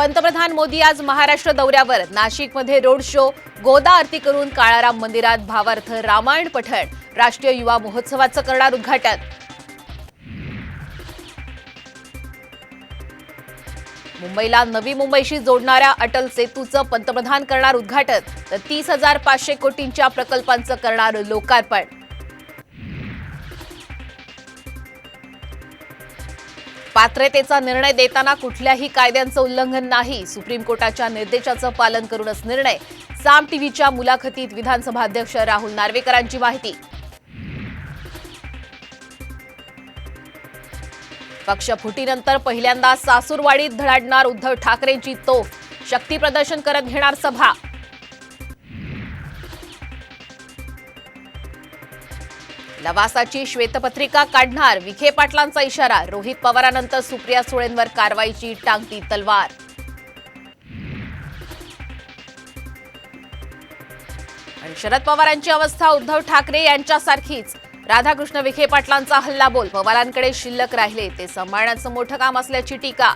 पंतप्रधान मोदी आज महाराष्ट्र दौऱ्यावर. नाशिकमध्ये रोड शो गोदा आरती करून काळाराम मंदिरात भावार्थ रामायण पठण राष्ट्रीय युवा महोत्सवाचं करणार उद्घाटन. मुंबईला नवी मुंबईशी जोडणाऱ्या अटल सेतूचं पंतप्रधान करणार उद्घाटन तर तीस हजार पाचशे कोटींच्या प्रकल्पांचं करणार लोकार्पण. पात्रतेचा निर्णय देताना कुठल्याही कायद्यांचं उल्लंघन नाही. सुप्रीम कोर्टाच्या निर्देशाचं पालन करूनच निर्णय. साम टीव्हीच्या मुलाखतीत विधानसभा अध्यक्ष राहुल नार्वेकरांची माहिती. पक्षफुटीनंतर पहिल्यांदा सासूरवाडीत धडाडणार उद्धव ठाकरेंची तोफ. शक्ती प्रदर्शन करत घेणार सभा. लवासाची श्वेतपत्रिका काढणार विखे पाटलांचा इशारा. रोहित पवारानंतर सुप्रिया सुळेंवर कारवाईची टांगती तलवार. आणि शरद पवारांची अवस्था उद्धव ठाकरे यांच्यासारखीच. राधाकृष्ण विखे पाटलांचा हल्लाबोल पवारांकडे शिल्लक राहिले. ते सांभाळण्याचं मोठं काम असल्याची टीका.